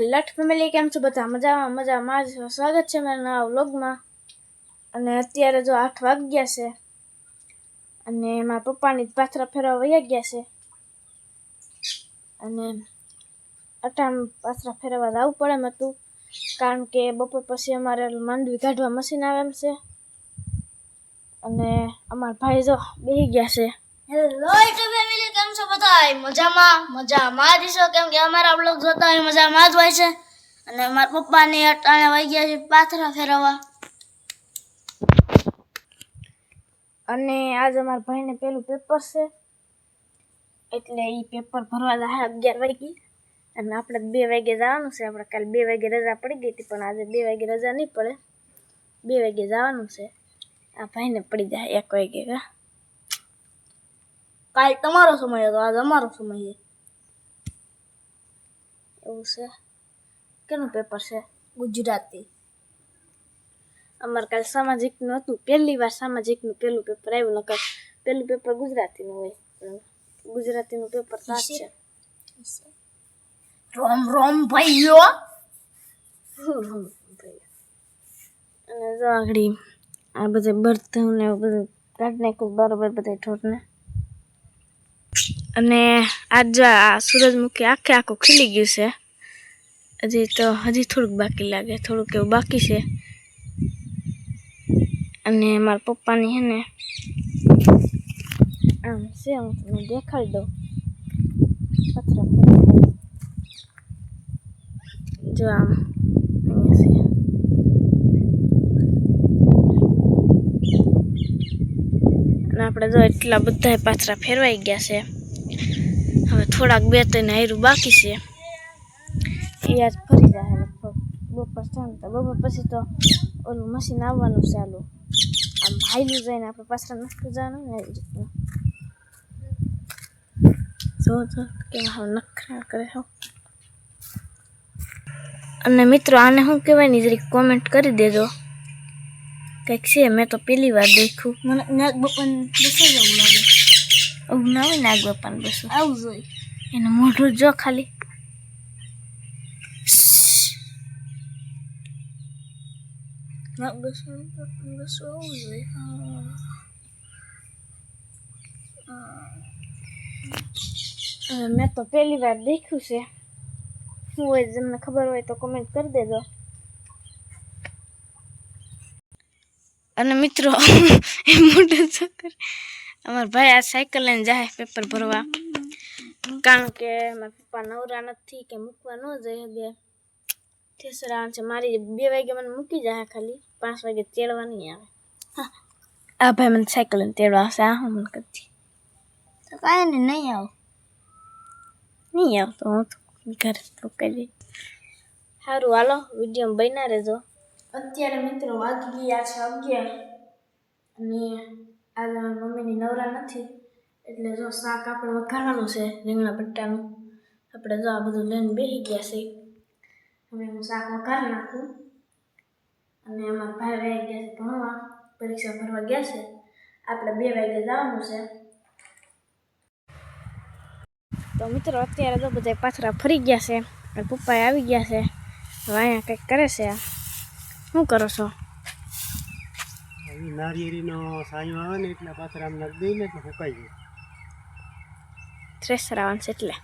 લઠ family કેમ છો બધા? મજામાં મજામાં. જ સ્વાગત છે મારા નવા વ્લોગમાં. અને અત્યારે જો આઠ વાગ્યા છે અને મારા પપ્પાની પાથરા ફેરવા વયા ગયા છે. અને અટાણ પાથરા ફેરવા લાવવું પડે એમ હતું. કારણ કે બપોર પછી અમારે માંડવી કાઢવા મશીન આવે એમ છે. અને અમારા ભાઈ જો બેસી ગયા છે. હેલો યુટ્યુબ ફેમિલી કેમ છો બધા મજામાં? મજામાં જ છો? કેમ કે અમારા બ્લોગ જોતા હોય મજામાં જ હોય છે. અને મારા પપ્પાને અટાણે વહી ગયા છે પાથરા ફેરવવા. અને આજે અમારા ભાઈને પેલું પેપર છે. એટલે એ પેપર ભરવા જાય અગિયાર વાગે. અને આપણે બે વાગે જવાનું છે. આપણે કાલે બે વાગે રજા પડી ગઈ હતી, પણ આજે બે વાગે રજા નહીં પડે. બે વાગે જવાનું છે. આ ભાઈને પડી જાય એક વાગે કા કાલ તમારો સમય હતો, આજ અમારો સમય છે. એવું છે. કેનું પેપર છે? ગુજરાતી. અમારે કાલે સામાજિકનું હતું. પહેલી વાર સામાજિકનું પહેલું પેપર આવ્યું, નકર પહેલું પેપર ગુજરાતીનું હોય. ગુજરાતીનું પેપર સાત છે. રોમ રોમ ભાઈઓ. અને જો આગળ, આ બધે બર્તન ને એવું બધું કાઢ નાખ્યું, બરોબર બધા ઠોરને અને આજ આ સૂરજમુખી આખે આખું ખીલી ગયું છે. હજી તો, હજી થોડુંક બાકી લાગે, થોડુંક એવું બાકી છે. અને મારા પપ્પાની છે ને, આમ છે હું તમને દેખાડી દઉં. જો આમ અહીંયા છે અને આપણે જો એટલા બધા પાથરા ફેરવાઈ ગયા છે. હવે થોડાક બે ત્રણ હાયરું બાકી છે. એ આજ ફરી જાય લગભગ. બપોર થાય તો બપોર પછી તો ઓલું મશીન આવવાનું ચાલુ આમ હાઈલું જઈને આપણે પાછળ નક્કી જવાનું ને એવી રીતના. જો જો કેમ હાવ નખરા કરે હો. અને મિત્રો આને શું કહેવાય ને જરીક કોમેન્ટ કરી દેજો. કંઈક છે મેં તો પહેલી વાર દેખ્યું. મને નાગ બપન બેસાઈ જવું લાગે. એવું ના હોય નાગ બાપાને બસું આવું જોઈએ એનું મોઢું જો ખાલી. નાગ બેસવું બેસવું આવું જોઈએ મેં તો પહેલી વાર દેખ્યું છે. શું હોય તમને ખબર હોય તો કમેન્ટ કરી દેજો. અને મિત્રો, એ મોટા છોકરો અમારા ભાઈ આ સાયકલ લઈને જાય પેપર ભરવા. કારણ કે મારા પપ્પા નવરા નથી કે મૂકવા ન જઈ શકે ઠેસરા છે. મારી બે વાગે મને મૂકી જાય ખાલી. પાંચ વાગે તેડવા નહીં આવે આ ભાઈ મને સાયકલ લઈને તેડવા આવશે. આ હું મને કરતી. તો કાંઈ ને નહીં આવું. નહીં આવતો હું તો ઘરે તો કરી સારું હાલો વીડિયો બન્યા રહેજો. અત્યારે મિત્રો વાગી ગયા છે અગિયાર અને આજે મમ્મીની નવરા નથી. એટલે જો શાક આપણે વઘારવાનું છે, રીંગણા પટ્ટાનું આપણે જો આ બધું લઈને બેસી ગયા છે. હવે હું શાક વઘારી નાખું. અને અમારા ભાઈ રહી ગયા છે ભણવા, પરીક્ષા ભરવા ગયા છે. આપણે બે વાગે જવાનું છે. તો મિત્રો અત્યારે તો બધા પાથરા ફરી ગયા છે. પપ્પા આવી ગયા છે. હવે અહીંયા કંઈક કરે છે. શું કરો છો? નારિયેરીનો સાયો આવે ને એટલે પાછળ આમ નાખી દઈએ ને એટલે સુકાઈ જાય. થ્રેસર આવવાનું છે એટલે.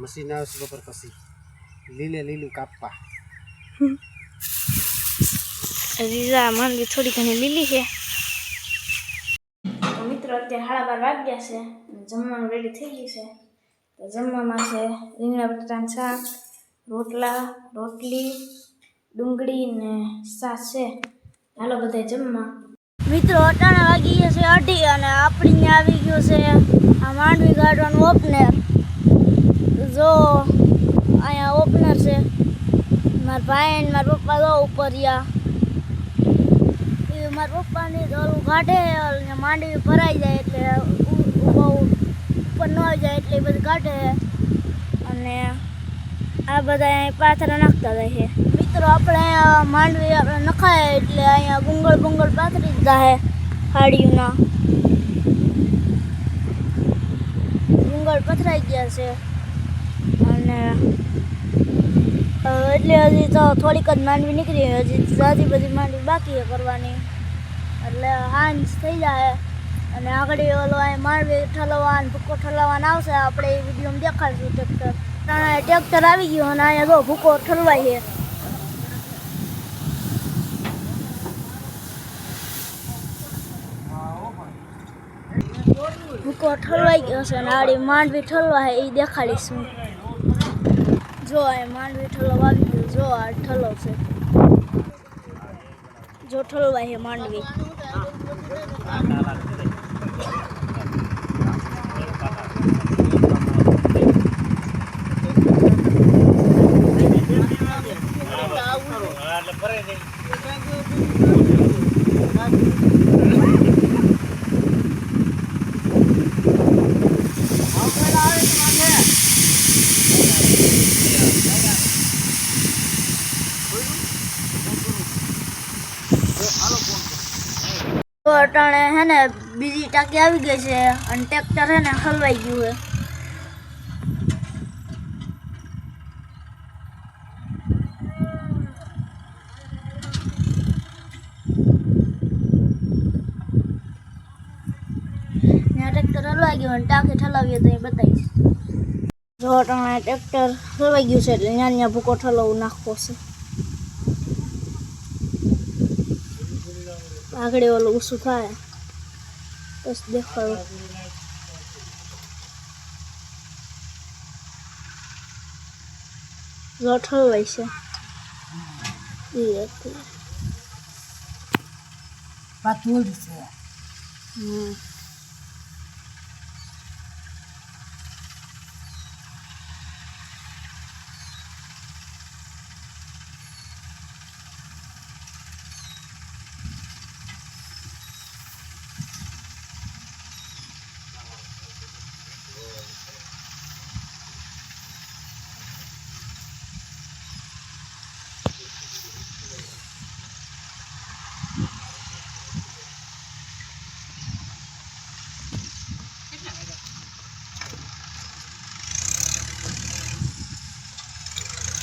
મશીન આવશે બપોર પછી. લીલે લીલું કાપવા. રીઝા માંડવી થોડી ઘણી લીલી છે. મિત્રો અત્યારે સાડા બાર વાગ્યા છે જમવાનું રેડી થઈ ગયું છે. તો જમવામાં છે રીંગણા બટાટાનું શાક રોટલા રોટલી ડુંગળી ને શાક છે હાલો બધા જમવા. મિત્રો, અટાણે વાગી ગયા છે અઢી અને આપણી આવી ગયું છે આ માંડવી ગાર્ડન ઓપનર. જો, અહીંયા ઓપનર છે. મારા ભાઈ ને મારા પપ્પા જો ઉપર રહ્યા. મારા પપ્પાની તો ઓલું કાઢે અને માંડવી ભરાઈ જાય એટલે બહુ ઉપર ન જાય એટલે બધું કાઢે અને આ બધા પાથરા નાખતા જાય છે. મિત્રો, આપણે માંડવી આપણે નખાય એટલે અહીંયા ગુંગળ ગુંગળ પાથરી દીધા હે હાડીઓના. ગુંગળ પથરાઈ ગયા છે. અને એટલે હજી તો થોડીક જ માંડવી નીકળી હજી જાજી બધી માંડવી બાકી છે કરવાની. એટલે હાંજ થઈ જાય. અને આગળ ઓલો અહીં માંડવી ઠલવવા અને ભૂકો ઠલવવાનો આવશે. આપણે એ વિડીયોમાં દેખાડશું. ટ્રેક્ટર. ત્યાં ટ્રેક્ટર આવી ગયું અને અહીંયા જો ભૂકો ઠલવાય છે. ભૂકો ઠલવાઈ ગયો છે અને આડી માંડવી ઠલવા છે એ દેખાડીશું. જો એ માંડવી ઠલવા આવી ગયું. જો, આ ઠલો છે. જો ઠલવાય છે માંડવી. તો અટાણે હે ને બીજી ટાંકી આવી ગઈ છે અને ટ્રેક્ટર હે ને હલવાઈ ગયું છે ત્યાં ટ્રેક્ટર હલવાઈ ગયું અને ટાંકી ઠલાવીએ તો એ બતાવીશ જો અટાણે ટ્રેક્ટર હલવાઈ ગયું છે એટલે ત્યાં ત્યાં ભૂકો ઠલવું નાખવો છે આગળ ઓલું ઊંચું થાય. બસ દેખાડો. લોઠલ હોય છે. એ હતી છે. હમ.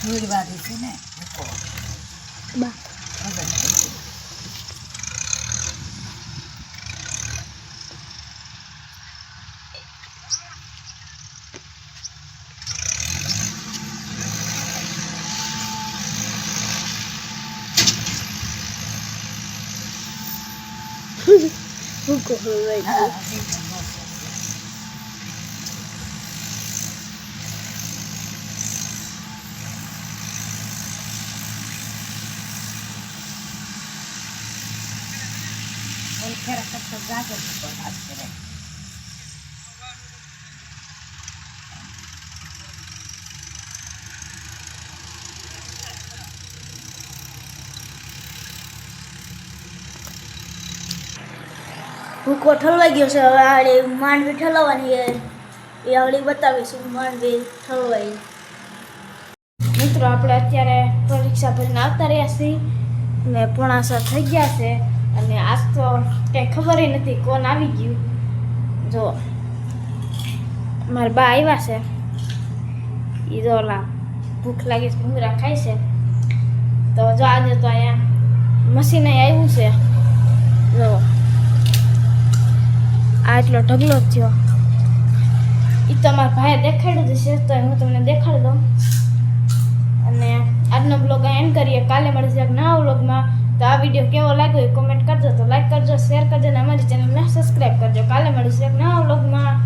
થોડી વાળી છે ને બા ભૂકો હલવાઈ ગયો ખેરા કરતા જાગે વાત કરે ભૂકો ઠલવાઈ ગયો છે, હવે આડે માંડવી ઠલવાની એ આવડી બતાવીશું, માંડવી ઠલવાઈ. મિત્રો, આપણે અત્યારે પરીક્ષા ભરીને આવતા રહ્યા છીએ ને પોણા થઈ ગયા છે. અને આજ તો કંઈ ખબર નથી કોણ આવી ગયું. જો, મારા બા આવ્યા છે. એ તો ઓલા ભૂખ લાગી ભૂંગરા ખાય છે. તો જો આજે તો અહીંયા મશીન આવ્યું છે. જો, આ એટલો ઢગલો જ થયો. એ તો મારા ભાઈએ દેખાડ્યું જ છે તો હું તમને દેખાડી દઉં. અને આજનો બ્લોગ એન્ડ કરીએ. કાલે મળીશું એક નવા બ્લોગમાં તો આ વીડિયો કેવો લાગ્યો એ કોમેન્ટ કરજો. તો લાઈક કરજો શેર કરજો અને અમારી ચેનલને સબસ્ક્રાઈબ કરજો. કાલે મળીશું એક નવા બ્લોગમાં